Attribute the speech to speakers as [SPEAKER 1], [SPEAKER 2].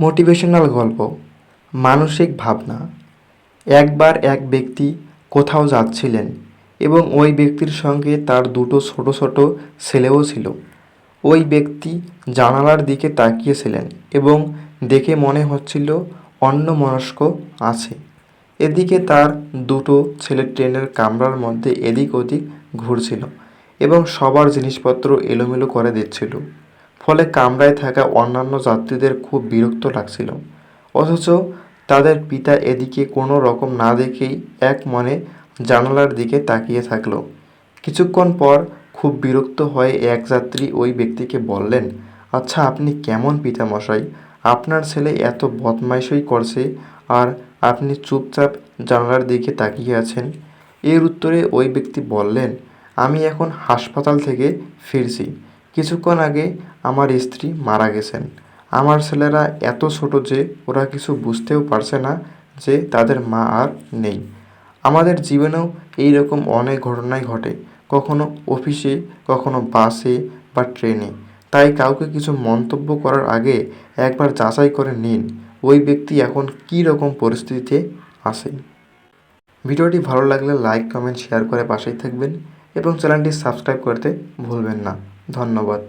[SPEAKER 1] Motivational গল্প, মানসিক ভাবনা। একবার এক ব্যক্তি কোথাও যাচ্ছিলেন এবং ওই ব্যক্তির সঙ্গে তার দুটো ছোট ছোট ছেলেও ছিল। ওই ব্যক্তি জানালার দিকে তাকিয়েছিলেন এবং দেখে মনে হচ্ছিল অন্যমনস্ক আছে। এদিকে তার দুটো ছেলে ট্রেনের কামরার মধ্যে এদিক ওদিক ঘুরছিল এবং সবার জিনিসপত্র এলোমেলো করে দিচ্ছিল। ফলে কামরায় থাকা অন্যান্য যাত্রীদের খুব বিরক্ত লাগছিল। অথচ তাদের পিতা এদিকে কোনো রকম না দেখেই এক মনে জানালার দিকে তাকিয়ে থাকল। কিছুক্ষণ পর খুব বিরক্ত হয়ে এক যাত্রী ওই ব্যক্তিকে বললেন আচ্ছা আপনি কেমন পিতামশাই? আপনার ছেলে এত বদমাইশই করছে, আর আপনি চুপচাপ জানালার দিকে তাকিয়ে আছেন? এর উত্তরে ওই ব্যক্তি বললেন, আমি এখন হাসপাতাল থেকে ফিরছি। কিছুক্ষণ আগে আমার স্ত্রী মারা গেছেন। আমার ছেলেরা এত ছোট যে ওরা কিছু বুঝতেও পারছে না যে তাদের মা আর নেই। আমাদের জীবনেও এই রকম অনেক ঘটনাই ঘটে। কখনো অফিসে, কখনো বাসে বা ট্রেনে। তাই কাউকে কিছু মন্তব্য করার আগে একবার যাচাই করে নিন, ওই ব্যক্তি এখন কী রকম পরিস্থিতিতে আছে। ভিডিওটি ভালো লাগলে লাইক, কমেন্ট, শেয়ার করে পাশেই থাকবেন এবং চ্যানেলটি সাবস্ক্রাইব করতে ভুলবেন না। ধন্যবাদ।